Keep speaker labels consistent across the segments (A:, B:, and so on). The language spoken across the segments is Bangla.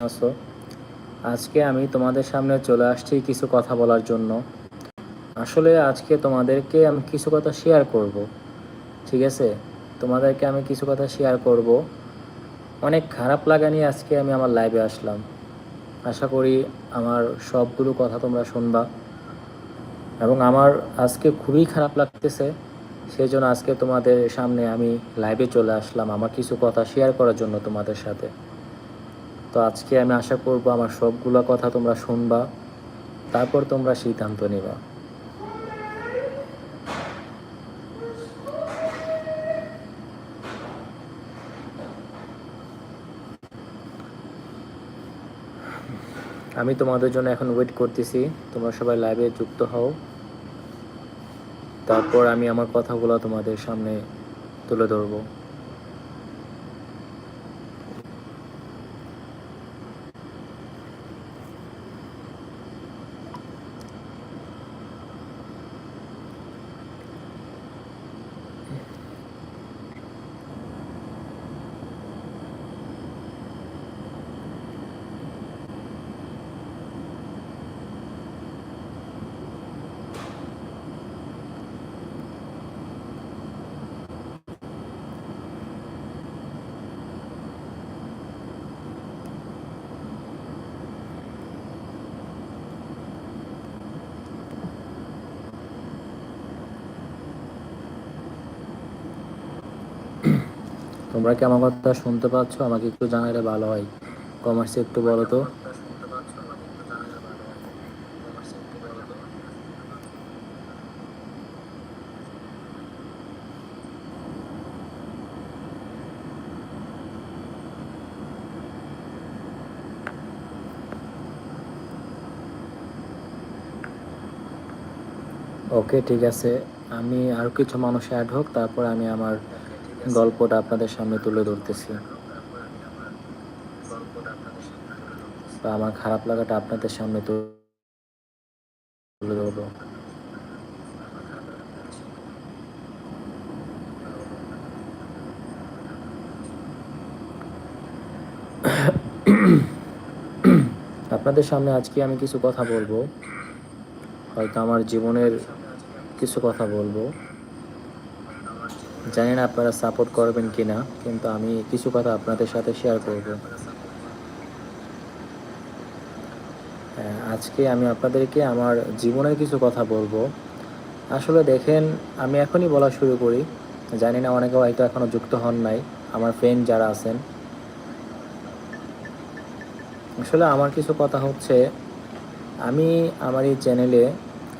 A: আছো। আজকে আমি তোমাদের সামনে চলে আসছি কিছু কথা বলার জন্য। আসলে আজকে তোমাদেরকে আমি কিছু কথা শেয়ার করব, ঠিক আছে? তোমাদেরকে আমি কিছু কথা শেয়ার করব। অনেক খারাপ লাগা নিয়ে আজকে আমি আমার লাইভে আসলাম। আশা করি আমার সবগুলো কথা তোমরা শুনবা। এবং আমার আজকে খুবই খারাপ লাগতেছে সেই জন্য আজকে তোমাদের সামনে আমি লাইভে চলে আসলাম আমার কিছু কথা শেয়ার করার জন্য তোমাদের সাথে। তো আজকে আমি আশা করব আমার সবগুলো কথা তোমরা শুনবা, তারপর তোমরা সিদ্ধান্ত নিবা। আমি তোমাদের জন্য এখন ওয়েট করতেছি, তোমরা সবাই লাইভে যুক্ত হও। তারপর আমি আমার কথাগুলো তোমাদের সামনে তুলে ধরবো। তোমরা কি আমার কথা শুনতে পাচ্ছ? আমাকে একটু জানালে ভালো হয়। কমার্সে একটু বলো তো। ওকে ঠিক আছে। আমি আর কিছু মানুষ অ্যাড হোক, তারপর আমি আমার গল্পটা আপনাদের সামনে তুলে ধরতেছি। বা আমার খারাপ লাগাটা আপনাদের সামনে তুলে ধরবো। আপনাদের সামনে আজকে আমি কিছু কথা বলব। হয়তো আমার জীবনের কিছু কথা বলব। জানি না আপনারা সাপোর্ট করবেন কি না কিন্তু আমি কিছু কথা আপনাদের সাথে শেয়ার করব। আজকে আমি আপনাদেরকে আমার জীবনের কিছু কথা বলব। আসলে দেখেন, আমি এখনই বলা শুরু করি। জানি না অনেকে হয়তো এখনও যুক্ত হন নাই, আমার ফ্রেন্ড যারা আছেন। আসলে আমার কিছু কথা হচ্ছে, আমি আমার এই চ্যানেলে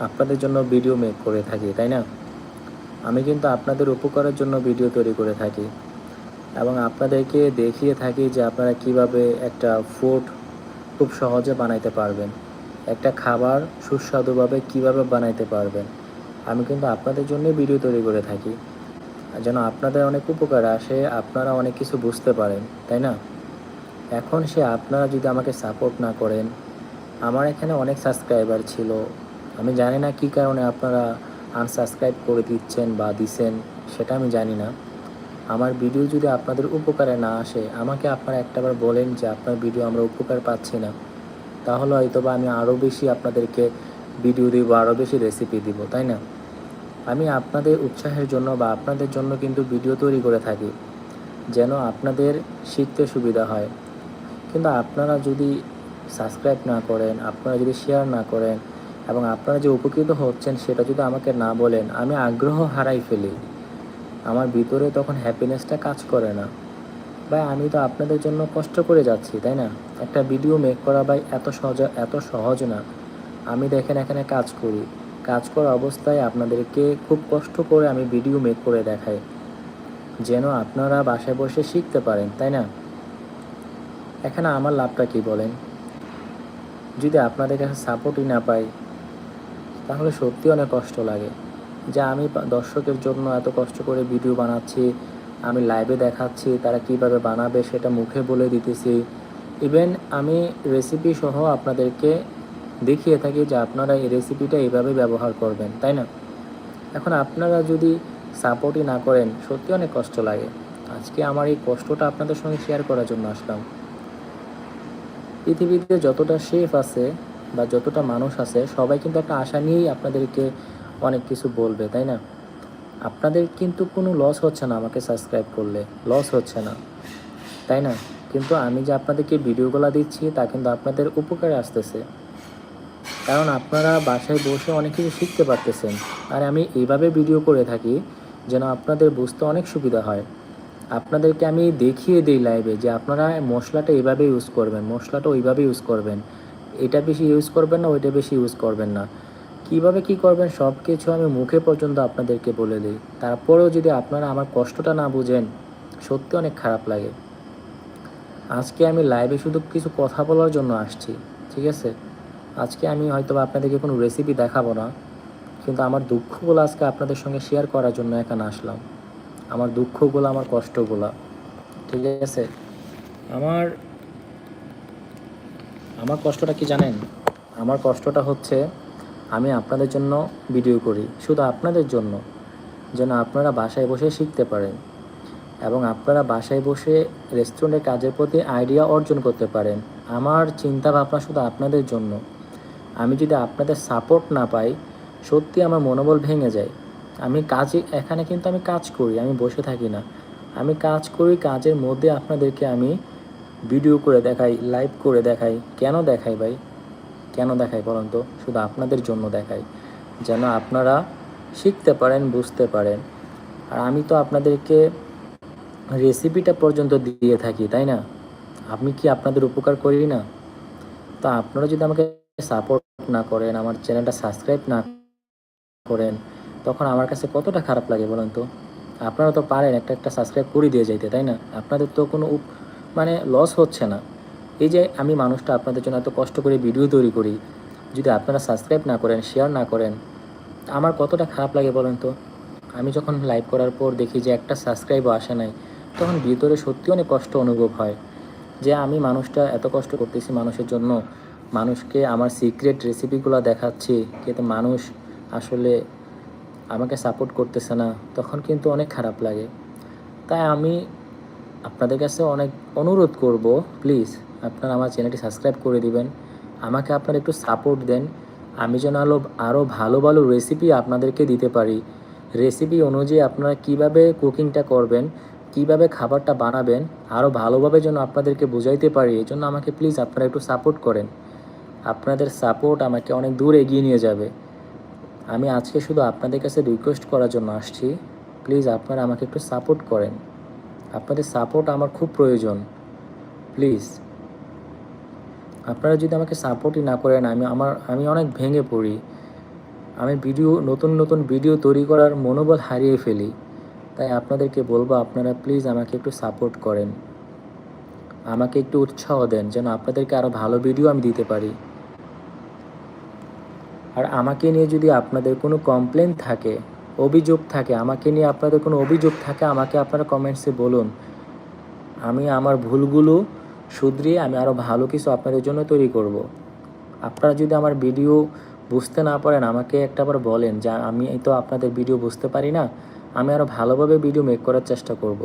A: আপনাদের জন্য ভিডিও মেক করে থাকি, তাই না? আমি কিন্তু আপনাদের উপকারের জন্য ভিডিও তৈরি করে থাকি। এবং আপনাদেরকে দেখিয়ে থাকি যে আপনারা কীভাবে একটা ফুড খুব সহজে বানাইতে পারবেন। একটা খাবার সুস্বাদুভাবে কীভাবে বানাইতে পারবেন। আমি কিন্তু আপনাদের জন্যই ভিডিও তৈরি করে থাকি। যেন আপনাদের অনেক উপকার আসে, আপনারা অনেক কিছু বুঝতে পারেন, তাই না? এখন সে আপনারা যদি আমাকে সাপোর্ট না করেন, আমার এখানে অনেক সাবস্ক্রাইবার ছিল। আমি জানি না কী কারণে আপনারা আনসাবস্ক্রাইব করে দিচ্ছেন বা দিচ্ছেন সেটা আমি জানি না। আমার ভিডিও যদি আপনাদের উপকারে না আসে, আমাকে আপনারা একটাবার বলেন যে আপনার ভিডিও আমরা উপকার পাচ্ছি না। তাহলে হয়তো বা আমি আরও বেশি আপনাদেরকে ভিডিও দিব আরও বেশি রেসিপি দিব, তাই না? আমি আপনাদের উৎসাহের জন্য বা আপনাদের জন্য কিন্তু ভিডিও তৈরি করে থাকি, যেন আপনাদের শিখতে সুবিধা হয়। কিন্তু আপনারা যদি সাবস্ক্রাইব না করেন, আপনারা যদি শেয়ার না করেন এবং আপনারা যে উপকৃত হচ্ছেন সেটা যদি আমাকে না বলেন, আমি আগ্রহ হারাই ফেলি। আমার ভিতরে তখন হ্যাপিনেসটা কাজ করে না। ভাই, আমি তো আপনাদের জন্য কষ্ট করে যাচ্ছি, তাই না? একটা ভিডিও মেক করা ভাই এত সহজ এত সহজ না। আমি দেখেন, এখানে কাজ করি। কাজ করা অবস্থায় আপনাদেরকে খুব কষ্ট করে আমি ভিডিও মেক করে দেখাই, যেন আপনারা বাসায় বসে শিখতে পারেন, তাই না? এখানে আমার লাভটা কি বলেন? যদি আপনাদের কাছে সাপোর্টই না পাই তাহলে সত্যি অনেক কষ্ট লাগে যে আমি দর্শকের জন্য এত কষ্ট করে ভিডিও বানাচ্ছি, আমি লাইভে দেখাচ্ছি, তারা কীভাবে বানাবে সেটা মুখে বলে দিতেছি। ইভেন আমি রেসিপি সহ আপনাদেরকে দেখিয়ে থাকি যে আপনারা এই রেসিপিটা এইভাবে ব্যবহার করবেন, তাই না? এখন আপনারা যদি সাপোর্টই না করেন সত্যি অনেক কষ্ট লাগে। আজকে আমার এই কষ্টটা আপনাদের সঙ্গে শেয়ার করার জন্য আসলাম। পৃথিবীতে যতটা শেফ আছে বা যতটা মানুষ আছে, সবাই কিন্তু একটা আশা নিয়েই আপনাদেরকে অনেক কিছু বলবে, তাই না? আপনাদের কিন্তু কোনো লস হচ্ছে না আমাকে সাবস্ক্রাইব করলে লস হচ্ছে না, তাই না? কিন্তু আমি যে আপনাদেরকে ভিডিওগুলো দিচ্ছি, তা কিন্তু আপনাদের উপকারে আসতেছে। কারণ আপনারা বাসায় বসে অনেক কিছু শিখতে পারতেছেন। আর আমি এইভাবে ভিডিও করে থাকি, যেন আপনাদের বুঝতে অনেক সুবিধা হয়। আপনাদেরকে আমি দেখিয়ে দিই লাইভে যে আপনারা মশলাটা এইভাবে ইউজ করবেন, মশলাটা ওইভাবে ইউজ করবেন। এটা বেশি ইউজ করবেন না, ওইটা বেশি ইউজ করবেন না। কীভাবে কি করবেন সব কিছু আমি মুখে পর্যন্ত আপনাদেরকে বলে দিই। তারপরেও যদি আপনারা আমার কষ্টটা না বুঝেন, সত্যি অনেক খারাপ লাগে। আজকে আমি লাইভে শুধু কিছু কথা বলার জন্য আসছি, ঠিক আছে? আজকে আমি হয়তো আপনাদেরকে কোনো রেসিপি দেখাবো না, কিন্তু আমার দুঃখগুলো আজকে আপনাদের সঙ্গে শেয়ার করার জন্য এখানে আসলাম। আমার দুঃখগুলো, আমার কষ্টগুলো, ঠিক আছে? আমার আমার কষ্টটা কি জানেন? আমার কষ্টটা হচ্ছে আমি আপনাদের জন্য ভিডিও করি। শুধু আপনাদের জন্য, যেন আপনারা বাসায় বসে শিখতে পারেন এবং আপনারা বাসায় বসে রেস্টুরেন্টের কাজের প্রতি আইডিয়া অর্জন করতে পারেন। আমার চিন্তা ভাবনা শুধু আপনাদের জন্য। আমি যদি আপনাদের সাপোর্ট না পাই, সত্যি আমার মনোবল ভেঙে যায়। আমি কাজে, এখানে কিন্তু আমি কাজ করি, আমি বসে থাকি না। আমি কাজ করি, কাজের মধ্যে আপনাদেরকে আমি ভিডিও করে দেখাই লাইভ করে দেখাই। কেন দেখাই ভাই? কেন দেখাই বলুন তো? শুধু আপনাদের জন্য দেখাই। যেন আপনারা শিখতে পারেন, বুঝতে পারেন। আর আমি তো আপনাদেরকে রেসিপিটা পর্যন্ত দিয়ে থাকি, তাই না? আমি কি আপনাদের উপকার করি না? তা আপনারা যদি আমাকে সাপোর্ট না করেন, আমার চ্যানেলটা সাবস্ক্রাইব না করেন, তখন আমার কাছে কতটা খারাপ লাগে বলেন তো? আপনারা তো পারেন একটা একটা সাবস্ক্রাইব করে দিয়ে যাইতে, তাই না? আপনাদের তো কোনো মানে লস হচ্ছে না। এই যে আমি মানুষটা আপনাদের জন্য এত কষ্ট করে ভিডিও তৈরি করি, যদি আপনারা সাবস্ক্রাইব না করেন শেয়ার না করেন, আমার কতটা খারাপ লাগে বলেন তো? আমি যখন লাইভ করার পর দেখি যে একটা সাবস্ক্রাইবও আসে নাই, তখন ভিতরে সত্যি অনেক কষ্ট অনুভব হয় যে আমি মানুষটা এত কষ্ট করতেছি মানুষের জন্য। মানুষকে আমার সিক্রেট রেসিপিগুলো দেখাচ্ছি কিন্তু মানুষ আসলে আমাকে সাপোর্ট করতেছে না, তখন কিন্তু অনেক খারাপ লাগে। তাই আমি আপনাদের কাছে অনেক অনুরোধ করব প্লিজ আপনারা আমার চ্যানেলটি সাবস্ক্রাইব করে দিবেন। আমাকে আপনারা একটু সাপোর্ট দেন। আমি যেন আরও আরও ভালো ভালো রেসিপি আপনাদেরকে দিতে পারি। রেসিপি অনুযায়ী আপনারা কীভাবে কুকিংটা করবেন, কীভাবে খাবারটা বানাবেন আরও ভালোভাবে যেন আপনাদেরকে বোঝাইতে পারি, এই জন্য আমাকে প্লিজ আপনারা একটু সাপোর্ট করেন। আপনাদের সাপোর্ট আমাকে অনেক দূর এগিয়ে নিয়ে যাবে। আমি আজকে শুধু আপনাদের কাছে রিকোয়েস্ট করার জন্য আসছি। প্লিজ আপনারা আমাকে একটু সাপোর্ট করেন। আপনাদের সাপোর্ট আমার খুব প্রয়োজন। প্লিজ আপনারা যদি আমাকে সাপোর্টই না করেন, আমি আমার, আমি অনেক ভেঙে পড়ি। আমি ভিডিও নতুন নতুন ভিডিও তৈরি করার মনোবল হারিয়ে ফেলি। তাই আপনাদেরকে বলব, আপনারা প্লিজ আমাকে একটু সাপোর্ট করেন। আমাকে একটু উৎসাহ দেন, যেন আপনাদেরকে আরও ভালো ভিডিও আমি দিতে পারি। আর আমাকে নিয়ে যদি আপনাদের কোনো কমপ্লেন থাকে অভিযোগ থাকে, আমাকে নিয়ে আপনাদের কোনো অভিযোগ থাকে, আমাকে আপনারা কমেন্টসে বলুন আমি আমার ভুলগুলো শুধরিয়ে আমি আরও ভালো কিছু আপনাদের জন্য তৈরি করব। আপনারা যদি আমার ভিডিও বুঝতে না পারেন, আমাকে একটাবার বলেন যে আমি তো আপনাদের ভিডিও বুঝতে পারি না, আমি আরও ভালোভাবে ভিডিও মেক করার চেষ্টা করব।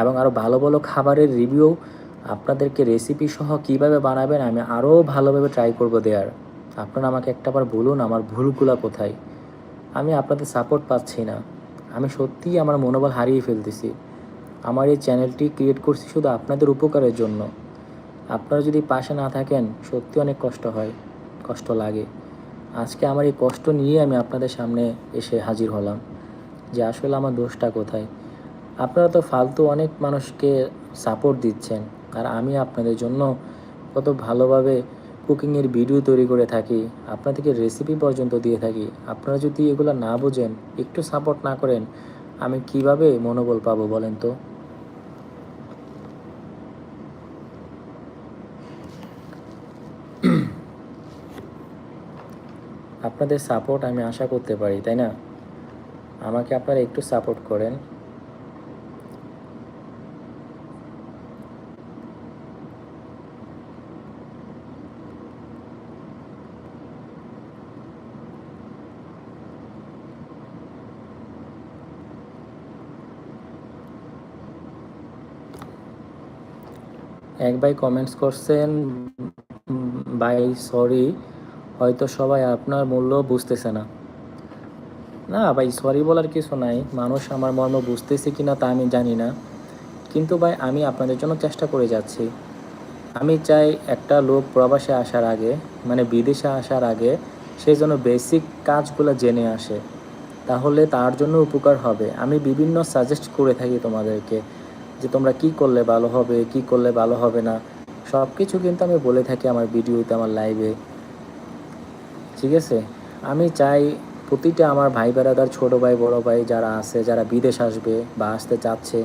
A: এবং আরও ভালো ভালো খাবারের রিভিউ আপনাদেরকে রেসিপি সহ কীভাবে বানাবেন আমি আরও ভালোভাবে ট্রাই করব দেওয়ার আপনারা আমাকে একটাবার বলুন আমার ভুলগুলো কোথায় আমি আপনাদের সাপোর্ট পাচ্ছি না। আমি সত্যিই আমার মনোবল হারিয়ে ফেলতেছি। আমার এই চ্যানেলটি ক্রিয়েট করছি শুধু আপনাদের উপকারের জন্য। আপনারা যদি পাশে না থাকেন, সত্যি অনেক কষ্ট হয়, কষ্ট লাগে। আজকে আমার এই কষ্ট নিয়ে আমি আপনাদের সামনে এসে হাজির হলাম যে আসলে আমার দোষটা কোথায়। আপনারা তো ফালতু অনেক মানুষকে সাপোর্ট দিচ্ছেন, আর আমি আপনাদের জন্য কত ভালোভাবে কুকিংয়ের ভিডিও তৈরি করে থাকি, আপনাদেরকে রেসিপি পর্যন্ত দিয়ে থাকি। আপনারা যদি এগুলো না বোঝেন, একটু সাপোর্ট না করেন, আমি কীভাবে মনোবল পাবো বলেন তো? আপনাদের সাপোর্ট আমি আশা করতে পারি, তাই না? আমাকে আপনারা একটু সাপোর্ট করেন। এক ভাই কমেন্টস করছেন, ভাই সরি হয়তো সবাই আপনার মূল্য বুঝতেছে না। না ভাই সরি বলার কিছু নাই, মানুষ আমার মর্ম বুঝতেছে কি না তা আমি জানি না। কিন্তু ভাই, আমি আপনাদের জন্য চেষ্টা করে যাচ্ছি। আমি চাই একটা লোক প্রবাসে আসার আগে মানে বিদেশে আসার আগে, সে যেন বেসিক কাজগুলো জেনে আসে। তাহলে তার জন্য উপকার হবে। আমি বিভিন্ন সাজেস্ট করে থাকি তোমাদেরকে। যে তোমরা কি করলে ভালো হবে, কি করলে ভালো হবে না সব কিছু কিন্তু আমি বলে থাকি আমার ভিডিওতে, আমার লাইভে ঠিক আছে? আমি চাই প্রতিটা আমার ভাই বেড়াদার ছোটো ভাই, বড় ভাই যারা আছে, যারা বিদেশ আসবে বা আসতে চাচ্ছে,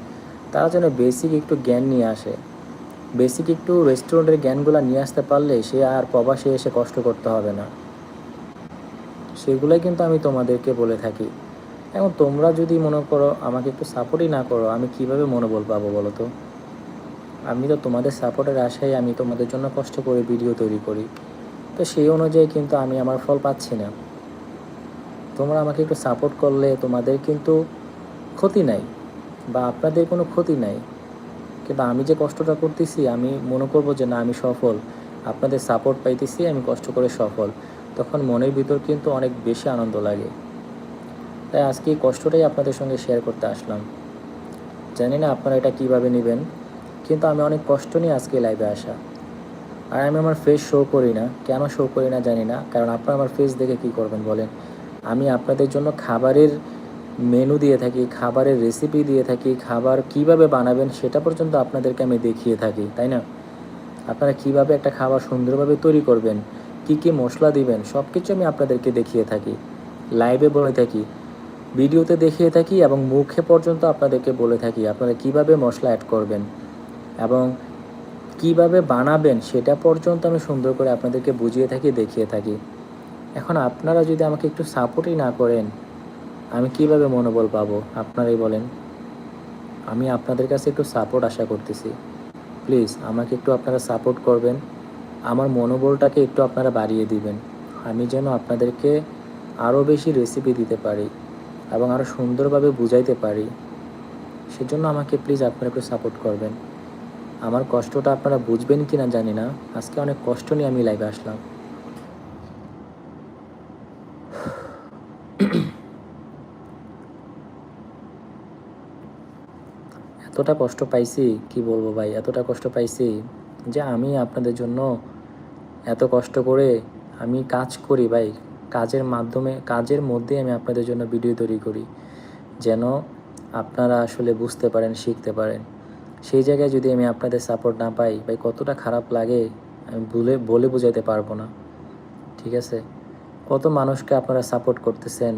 A: তারা যেন বেসিক একটু জ্ঞান নিয়ে আসে। বেসিক একটু রেস্টুরেন্টের জ্ঞানগুলো নিয়ে আসতে পারলে সে আর প্রবাসে এসে কষ্ট করতে হবে না। সেগুলোই কিন্তু আমি তোমাদেরকে বলে থাকি। এখন তোমরা যদি মনে করো, আমাকে একটু সাপোর্টই না করো, আমি কীভাবে মনোবল পাবো বলো তো? আমি তো তোমাদের সাপোর্টের আশায় আমি তোমাদের জন্য কষ্ট করে ভিডিও তৈরি করি। তো সেই অনুযায়ী কিন্তু আমি আমার ফল পাচ্ছি না। তোমরা আমাকে একটু সাপোর্ট করলে তোমাদের কিন্তু ক্ষতি নাই, বা আপনাদের কোনো ক্ষতি নাই। কিন্তু আমি যে কষ্টটা করতেছি, আমি মনে করব যে না, আমি সফল। আপনাদের সাপোর্ট পাইতেছি, আমি কষ্ট করে সফল। তখন মনের ভিতর কিন্তু অনেক বেশি আনন্দ লাগে। তাই আজকে এই কষ্টটাই আপনাদের সঙ্গে শেয়ার করতে আসলাম। জানি না আপনারা এটা কীভাবে নেবেন, কিন্তু আমি অনেক কষ্ট নিয়ে আজকে লাইভে আসা। আর আমি আমার ফেস শো করি না, কেন শো করি না জানি না, কারণ আপনারা আমার ফেস দেখে কি করবেন বলেন? আমি আপনাদের জন্য খাবারের মেনু দিয়ে থাকি, খাবারের রেসিপি দিয়ে থাকি, খাবার কীভাবে বানাবেন সেটা পর্যন্ত আপনাদেরকে আমি দেখিয়ে থাকি, তাই না? আপনারা কীভাবে একটা খাবার সুন্দরভাবে তৈরি করবেন, কি কি মশলা দিবেন সব কিছু আমি আপনাদেরকে দেখিয়ে থাকি। লাইভে বলে থাকি ভিডিওতে দেখিয়ে থাকি এবং মুখে পর্যন্ত আপনাদেরকে বলে থাকি আপনারা কীভাবে মশলা অ্যাড করবেন এবং কীভাবে বানাবেন সেটা পর্যন্ত আমি সুন্দর করে আপনাদেরকে বুঝিয়ে থাকি, দেখিয়ে থাকি। এখন আপনারা যদি আমাকে একটু সাপোর্টই না করেন, আমি কীভাবে মনোবল পাবো? আপনারাই বলেন। আমি আপনাদের কাছে একটু সাপোর্ট আশা করতেছি। প্লিজ আমাকে একটু আপনারা সাপোর্ট করবেন। আমার মনোবলটাকে একটু আপনারা বাড়িয়ে দিবেন। আমি যেন আপনাদেরকে আরও বেশি রেসিপি দিতে পারি। এবং আরও সুন্দরভাবে বুঝাইতে পারি। সেজন্য আমাকে প্লিজ আপনারা একটু সাপোর্ট করবেন। আমার কষ্টটা আপনারা বুঝবেন কি না জানি না। আজকে অনেক কষ্ট নিয়ে আমি লাইভে আসলাম। এতটা কষ্ট পাইছি, কি বলব ভাই? এতটা কষ্ট পাইছি যে আমি আপনাদের জন্য এত কষ্ট করে আমি কাজ করি ভাই। কাজের মাধ্যমে, কাজের মধ্যে আমি আপনাদের জন্য ভিডিও তৈরি করি। যেন আপনারা আসলে বুঝতে পারেন, শিখতে পারেন। সেই জায়গায় যদি আমি আপনাদের সাপোর্ট না পাই, ভাই কতটা খারাপ লাগে, আমি বলে বলে বোঝাতে পারব না। ঠিক আছে? কত মানুষকে আপনারা সাপোর্ট করতেছেন,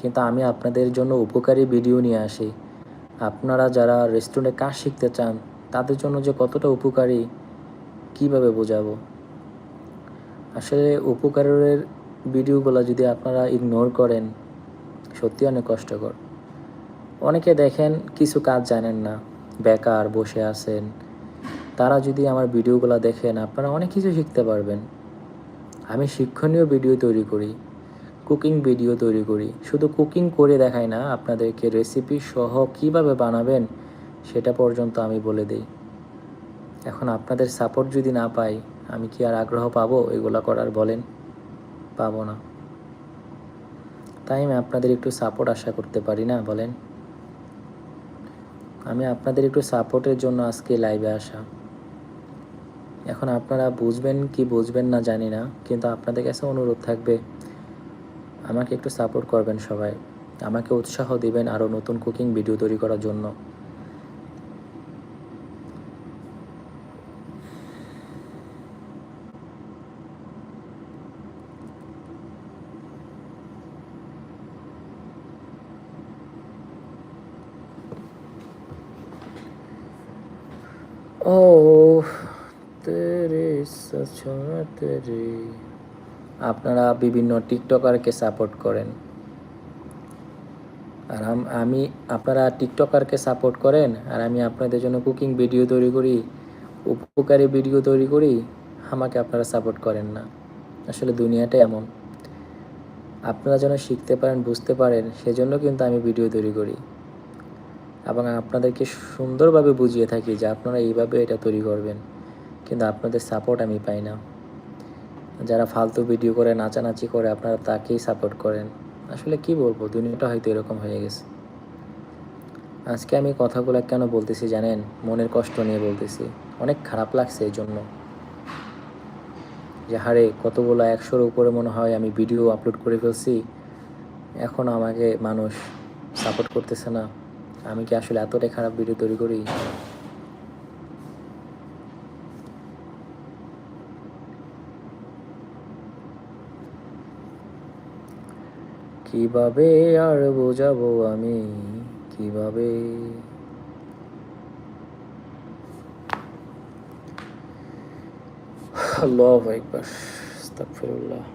A: কিন্তু আমি আপনাদের জন্য উপকারী ভিডিও নিয়ে আসি। আপনারা যারা রেস্টুরেন্টে কাজ শিখতে চান, তাদের জন্য যে কতটা উপকারী, কীভাবে বোঝাবো? আসলে উপকারের ভিডিওগুলো যদি আপনারা ইগনোর করেন, সত্যি অনেক কষ্টকর। অনেকে দেখেন কিছু কাজ জানেন না, বেকার বসে আছেন। তারা যদি আমার ভিডিওগুলো দেখেন, আপনারা অনেক কিছু শিখতে পারবেন। আমি শিক্ষণীয় ভিডিও তৈরি করি, কুকিং ভিডিও তৈরি করি। শুধু কুকিং করে দেখাই না, আপনাদেরকে রেসিপি সহ কীভাবে বানাবেন, সেটা পর্যন্ত আমি বলে দিই। এখন আপনাদের সাপোর্ট যদি না পাই, আমি কি আর আগ্রহ পাবো? এগুলো করার বলেন। পাবো না। তাই আমি আপনাদের একটু সাপোর্ট আশা করতে পারি না, বলেন। আমি আপনাদের একটু সাপোর্টের জন্য আজকে লাইভে আসা। এখন আপনারা বুঝবেন কি বুঝবেন না জানি না, কিন্তু আপনাদের কাছে অনুরোধ থাকবে, আমাকে একটু সাপোর্ট করবেন সবাই। আমাকে উৎসাহ দিবেন আরও নতুন কুকিং ভিডিও তৈরি করার জন্য। ও তেরে তেরে। আপনারা বিভিন্ন টিকটকারকে সাপোর্ট করেন। আর আমি, আপনারা টিকটকারকে সাপোর্ট করেন, আর আমি আপনাদের জন্য কুকিং ভিডিও তৈরি করি, উপকারী ভিডিও তৈরি করি, আমাকে আপনারা সাপোর্ট করেন না। আসলে দুনিয়াটা এমন। আপনারা যেন শিখতে পারেন, বুঝতে পারেন, সেজন্য কিন্তু আমি ভিডিও তৈরি করি। এবং আপনাদেরকে সুন্দরভাবে বুঝিয়ে থাকি যে আপনারা এইভাবে এটা তৈরি করবেন। কিন্তু আপনাদের সাপোর্ট আমি পাই না। যারা ফালতু ভিডিও করে, নাচানাচি করে, আপনারা তাকেই সাপোর্ট করেন। আসলে কি বলব, দুনিয়াটা হয়তো এরকম হয়ে গেছে। আজকে আমি কথাগুলো কেন বলতেছি জানেন? মনের কষ্ট নিয়ে বলতেছি। অনেক খারাপ লাগছে এই জন্য যে হারে কতগুলো একশোর উপরে মনে হয় আমি ভিডিও আপলোড করে ফেলছি। এখন আমাকে মানুষ সাপোর্ট করতেছে না। আমি কি আসলে এতটাই খারাপ ভিডিও তৈরি করি? কীভাবে আর বোঝাবো আমি? কীভাবে? আল্লাহ একবার আস্তাগফিরুল্লাহ।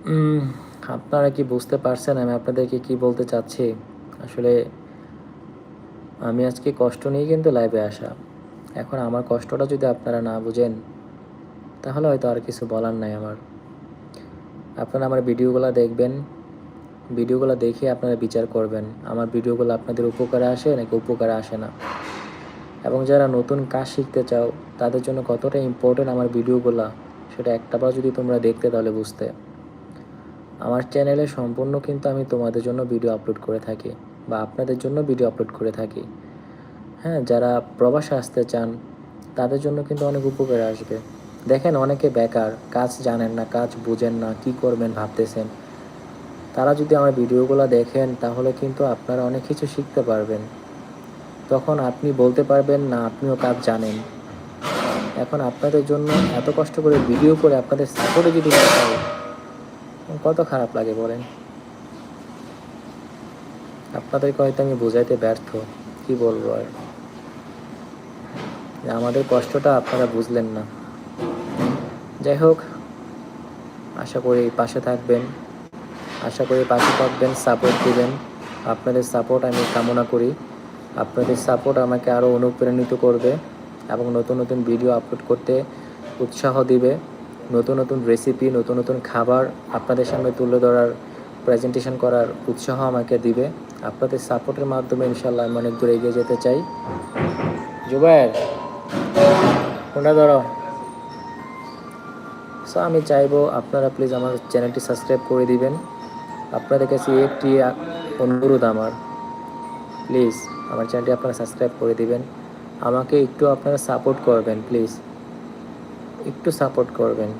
A: আপনারা কি বুঝতে পারছেন আমি আপনাদেরকে কি বলতে চাচ্ছি? আসলে আমি আজকে কষ্ট নিয়ে কিন্তু লাইভে আসা। এখন আমার কষ্টটা যদি আপনারা না বুঝেন, তাহলে হয়তো আর কিছু বলার নাই আমার। আপনারা আমার ভিডিওগুলো দেখবেন, ভিডিওগুলো দেখে আপনারা বিচার করবেন, আমার ভিডিওগুলো আপনাদের উপকারে আসে নাকি উপকারে আসে না। এবং যারা নতুন কাজ শিখতে চাও, তাদের জন্য কতটা ইম্পর্টেন্ট আমার ভিডিওগুলো, সেটা একটাবার যদি তোমরা দেখতে তাহলে বুঝতে। আমার চ্যানেলে সম্পূর্ণ কিন্তু আমি তোমাদের জন্য ভিডিও আপলোড করে থাকি বা আপনাদের জন্য ভিডিও আপলোড করে থাকি। হ্যাঁ যারা প্রবাসে আসতে চান, তাদের জন্য কিন্তু অনেক উপকারে আসবে। দেখেন, অনেকে বেকার, কাজ জানেন না, কাজ বুঝেন না, কি করবেন ভাবতেছেন। তারা যদি আমার ভিডিওগুলো দেখেন, তাহলে কিন্তু আপনারা অনেক কিছু শিখতে পারবেন। তখন আপনি বলতে পারবেন, না, আপনিও কাজ জানেন। এখন আপনাদের জন্য এত কষ্ট করে ভিডিও করে আপনাদের সাপোর্টে যদি পাই কত খারাপ লাগে বলেন? আপনাদেরকে হয়তো আমি বোঝাইতে ব্যর্থ, কি বলব আর? আমাদের কষ্টটা আপনারা বুঝলেন না। যাই হোক, আশা করি পাশে থাকবেন, আশা করি পাশে থাকবেন সাপোর্ট দিবেন। আপনাদের সাপোর্ট আমি কামনা করি। আপনাদের সাপোর্ট আমাকে আরও অনুপ্রাণিত করবে এবং নতুন নতুন ভিডিও আপলোড করতে উৎসাহ দিবে। নতুন নতুন রেসিপি নতুন নতুন খাবার আপনাদের সামনে তুলে ধরার প্রেজেন্টেশন করার উৎসাহ আমাকে দিবে। আপনাদের সাপোর্টের মাধ্যমে ইনশাল্লাহ আমি অনেক দূর এগিয়ে যেতে চাই। জুবাইর কোনটা ধরো। সো আমি চাইব আপনারা প্লিজ আমার চ্যানেলটি সাবস্ক্রাইব করে দিবেন। আপনাদের কাছে একটি অনুরোধ আমার। প্লিজ আমার চ্যানেলটি আপনারা সাবস্ক্রাইব করে দিবেন। আমাকে একটু আপনারা সাপোর্ট করবেন প্লিজ একটু সাপোর্ট করবেন।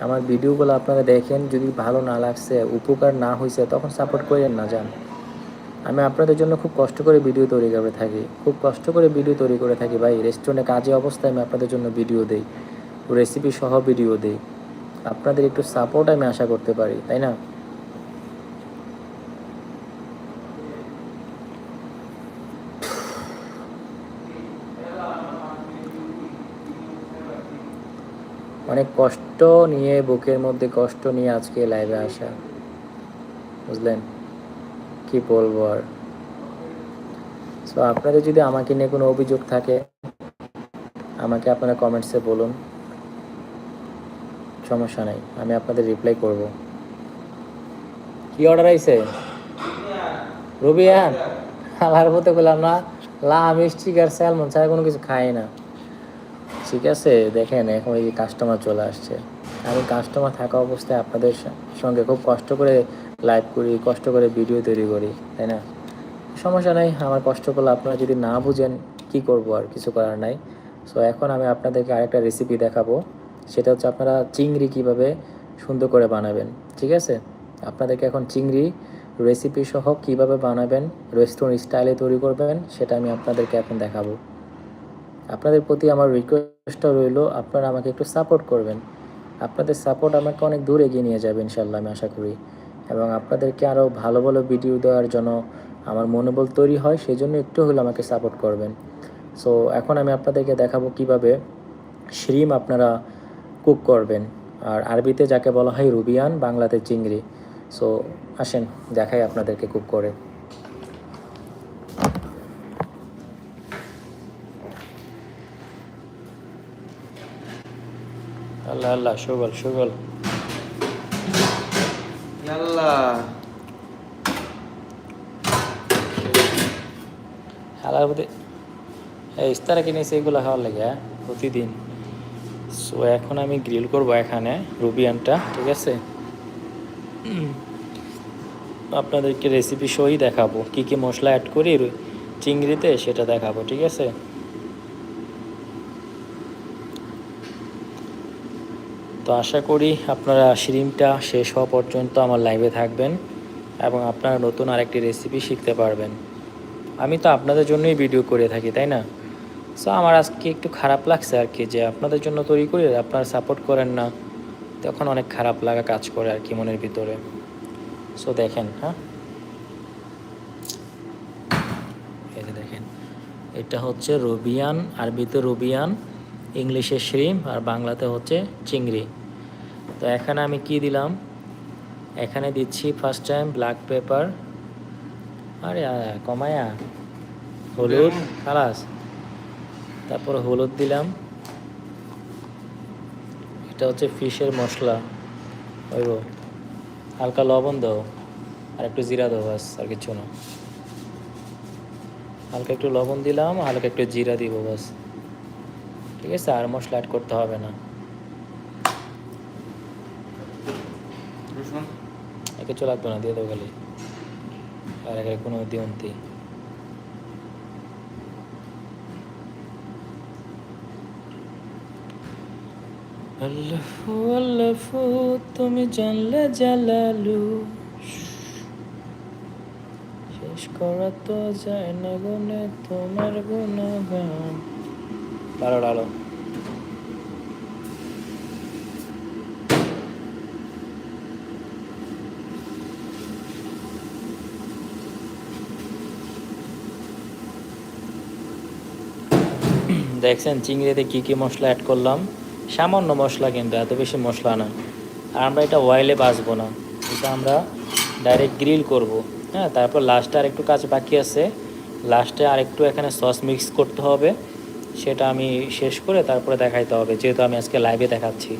A: আমার ভিডিওগুলো আপনারা দেখেন, যদি ভালো না লাগছে, উপকার না হয়েছে তখন সাপোর্ট করেন না, যান। আমি আপনাদের জন্য খুব কষ্ট করে ভিডিও তৈরি করে থাকি। খুব কষ্ট করে ভিডিও তৈরি করে থাকি। ভাই রেস্টুরেন্টে কাজে অবস্থায় আমি আপনাদের জন্য ভিডিও দেই। রেসিপি সহ ভিডিও দেই। আপনাদের একটু সাপোর্ট আমি আশা করতে পারি, তাই না? অনেক কষ্ট নিয়ে, বুকের মধ্যে কষ্ট নিয়ে আজকে লাইভে আসা। বুঝলেন? কি বলব আর? সো আপনাদের যদি আমাকে নিয়ে কোনো অভিযোগ থাকে, আমাকে আপনারা কমেন্টসে বলুন। সমস্যা নাই, আমি আপনাদের রিপ্লাই করব। কি অর্ডার আইছে? রুবিয়ান? আল্লাহর মতো বললাম না লা মিষ্টি আর স্যালমন ছাড়া কোনো কিছু খাই না। ঠিক আছে, দেখেন এখন এই কাস্টমার চলে আসছে। আমি কাস্টমার থাকা অবস্থায় আপনাদের সঙ্গে খুব কষ্ট করে লাইভ করি, কষ্ট করে ভিডিও তৈরি করি, তাই না? সমস্যা নাই, আমার কষ্ট করলে আপনারা যদি না বুঝেন কি করব আর কিছু করার নাই। সো এখন আমি আপনাদেরকে আরেকটা রেসিপি দেখাবো। সেটা হচ্ছে আপনারা চিংড়ি কীভাবে সুন্দর করে বানাবেন, ঠিক আছে? আপনাদেরকে এখন চিংড়ি রেসিপি সহ কীভাবে বানাবেন রেস্টুরেন্ট স্টাইলে তৈরি করবেন, সেটা আমি আপনাদেরকে এখন দেখাবো। আপনাদের প্রতি আমার রিকোয়েস্টটা রইল, আপনারা আমাকে একটু সাপোর্ট করবেন। আপনাদের সাপোর্ট আমাকে অনেক দূর এগিয়ে নিয়ে যাবে ইনশাল্লাহ আমি আশা করি। এবং আপনাদেরকে আরও ভালো ভালো ভিডিও দেওয়ার জন্য আমার মনোবল তৈরি হয় সেই জন্য একটু হলে আমাকে সাপোর্ট করবেন। সো এখন আমি আপনাদেরকে দেখাবো কীভাবে শ্রিম আপনারা কুক করবেন। আর আরবিতে যাকে বলা হয় রুবিয়ান, বাংলাতে চিংড়ি। সো আসেন, দেখাই আপনাদেরকে কুক করে। আল্লাহ আল্লাহ সুগল সুগল হালার মধ্যে ইস্তারা কিনেছি এগুলো খাওয়ার লাগে হ্যাঁ? প্রতিদিন। সো এখন আমি গ্রিল করব এখানে রুবিয়ানটা ঠিক আছে? আপনাদেরকে রেসিপি সহই দেখাবো কি কি মশলা অ্যাড করি চিংড়িতে সেটা দেখাবো ঠিক আছে? তো আশা করি আপনারা শিরিমটা শেষ হওয়া পর্যন্ত আমার লাইভে থাকবেন এবং আপনারা নতুন আরেকটি রেসিপি শিখতে পারবেন। আমি তো আপনাদের জন্যই ভিডিও করে থাকি, তাই না? সো আমার আজকে একটু খারাপ লাগছে আর কি, যে আপনাদের জন্য তৈরি করি আপনারা সাপোর্ট করেন না। তখন অনেক খারাপ লাগা কাজ করে আর কি মনের ভিতরে। সো দেখেন হ্যাঁ? এই যে দেখেন, এটা হচ্ছে রবিয়ান, আরবিতে রবিয়ান। ইংলিশে শ্রিম আর বাংলাতে হচ্ছে চিংড়ি। তো এখানে আমি কি দিলাম? এখানে দিচ্ছি ফার্স্ট টাইম ব্ল্যাক পেপার আরে কমায়া। হলুদ খালাস। তারপর হলুদ দিলাম। এটা হচ্ছে ফিশের মশলা। ওইব। হালকা লবণ দাও। আর একটু জিরা দাও বাস আর কিছু না। হালকা একটু লবণ দিলাম হালকা একটু জিরা দিব বাস ঠিক আছে আর মশলা অ্যাড করতে হবে না। একে না দিয়ে দেবো খালি। আর একে কোনো দিয়ন্তি আল্লাহু আল্লাহু তুমি জানলে জালালু। শেষ করা তো যায় না গুনে তোমার গুণগান ডালো ডালো দেখছেন, চিংড়িতে কী কী মশলা অ্যাড করলাম? সামান্য মশলা কিন্তু, এত বেশি মশলা না। আর আমরা এটা অয়েলে বাছবো না। এটা আমরা ডাইরেক্ট গ্রিল করব। হ্যাঁ তারপর লাস্টে আর একটু কাজ বাকি আছে। লাস্টে আর একটু এখানে সস মিক্স করতে হবে। সেটা আমি শেষ করে তারপরে দেখাইতে হবে, যেহেতু আমি আজকে লাইভে দেখাচ্ছি।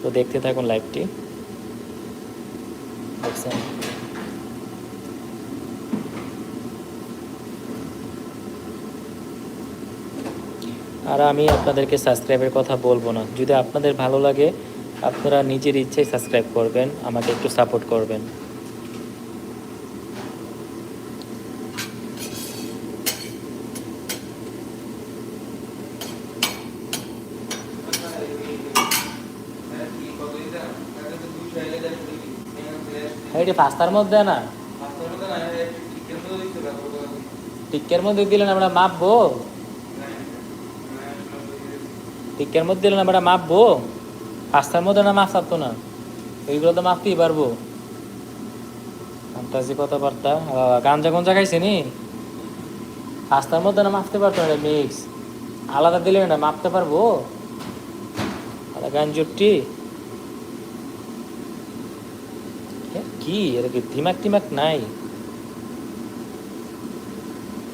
A: তো দেখতে থাকুন লাইভটি দেখছেন? আর আমি আপনাদেরকে সাবস্ক্রাইবের কথা বলব না। যদি আপনাদের ভালো লাগে, আপনারা নিজের ইচ্ছায় সাবস্ক্রাইব করবেন, আমাকে একটু সাপোর্ট করবেন। এটি পাস্তার মধ্যে না? টিক্কের মধ্যে দিলেন আমরা মাপবো টিক্কের মধ্যে দিলেন আমরা মাপবো পাস্তার মধ্যে না মাপ থাকতো না। এইগুলো তো মাপতেই পারব। আন্তাজি কথাবার্তা। আহ, গাঞ্জা গঞ্জা খাইছে নি? পাস্তার মধ্যে না মাপতে পারতো না মিক্স। আলাদা দিলে না মাপতে পারব। আলাদা গাঞ্জুরটি। কি? এটা কি দিমাগ টিমাক নাই?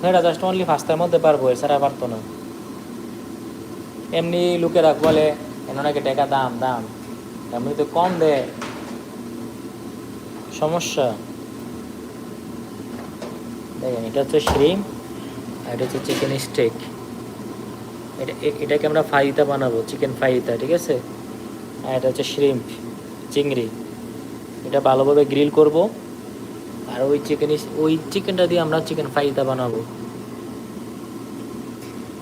A: এটা জাস্ট অনলি পাস্তার মধ্যে পারব, এছাড়া পারতো না। এমনি লোকেরা বলে, এন নাকি টাকা দাম দাম। এমনি তো কম দেয় সমস্যা। দেখেন, এটা হচ্ছে শ্রিম আর এটা হচ্ছে চিকেন স্টেক এটা এটাকে আমরা ফাইতা বানাবো চিকেন ফাইতা ঠিক আছে? আর এটা হচ্ছে শ্রিম্প চিংড়ি। এটা ভালোভাবে গ্রিল করব। আর ওই চিকেন ওই চিকেনটা দিয়ে আমরা চিকেন ফাইটা বানাবো।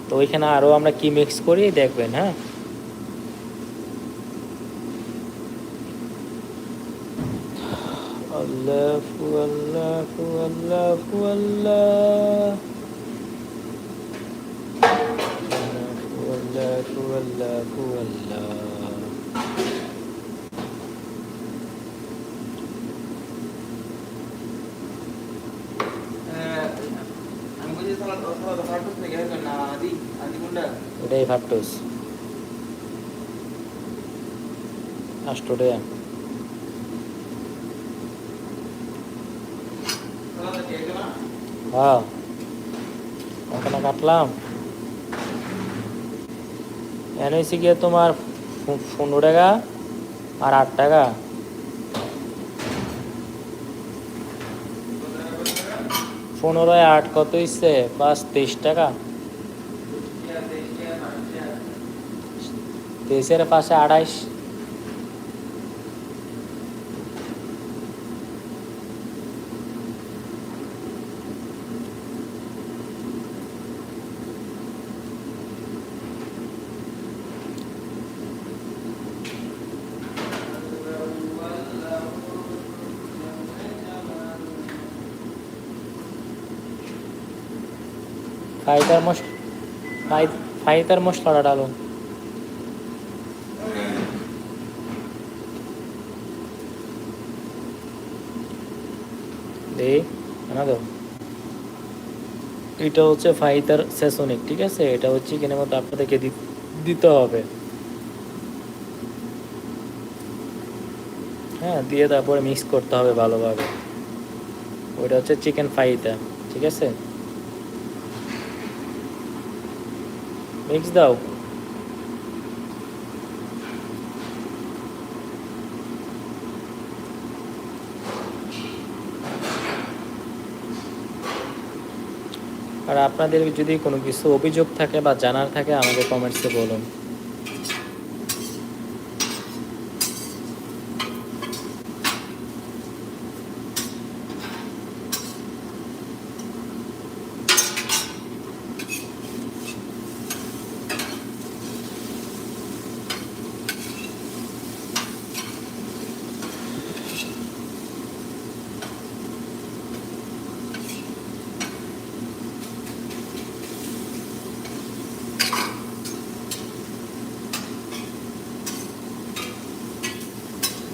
A: তো ওইখানে আরও আমরা কি মিক্স করি দেখবেন হ্যাঁ? আল্লাহ আল্লাহ। আল্লাহ আল্লাহ আল্লাহ আল্লাহ
B: আমি বলছি সালাদ সালাদ ফাটুস থেকে হ্যাঁ না আদি আদি কোনটা
A: এটাই ফাপটোস আষ্টটা
B: সালাদ ঠিক আছে না
A: হ্যাঁ ওখানে কাটলাম এন হয়েছে গিয়ে তোমার পনেরো টাকা আর আট টাকা পনেরোয় আট কত হচ্ছে বাস তেইশ টাকা। তেইশের পাশে আড়াইশ। ফাই- ফাইটার মশলাটা ডালো দে এটা হচ্ছে ফাইটার সেসনিক ঠিক আছে? এটা হচ্ছে চিকেনের মধ্যে আপনাদেরকে দিতে হবে। হ্যাঁ দিয়ে তারপরে মিক্স করতে হবে ভালোভাবে। ওইটা হচ্ছে চিকেন ফাইটা ঠিক আছে? মিক্স দাও আর আপনাদের যদি কোনো কিছু অভিযোগ থাকে বা জানার থাকে আমাদের কমেন্টসে বলুন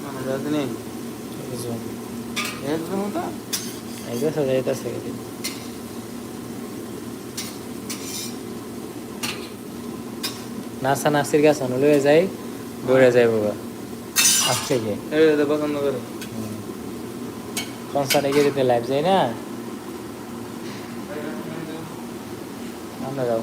B: মানে যাতে নেই একদম ওটা
A: যাইতেছে যাইতেছে নাসা নাসির গাছ লয়ে যাই দৌড়ে যাই বাবা। আসছে
B: দাদা পছন্দ করে।
A: কনসার্টে গিয়ে লাইভ যাই না? আমরা যাও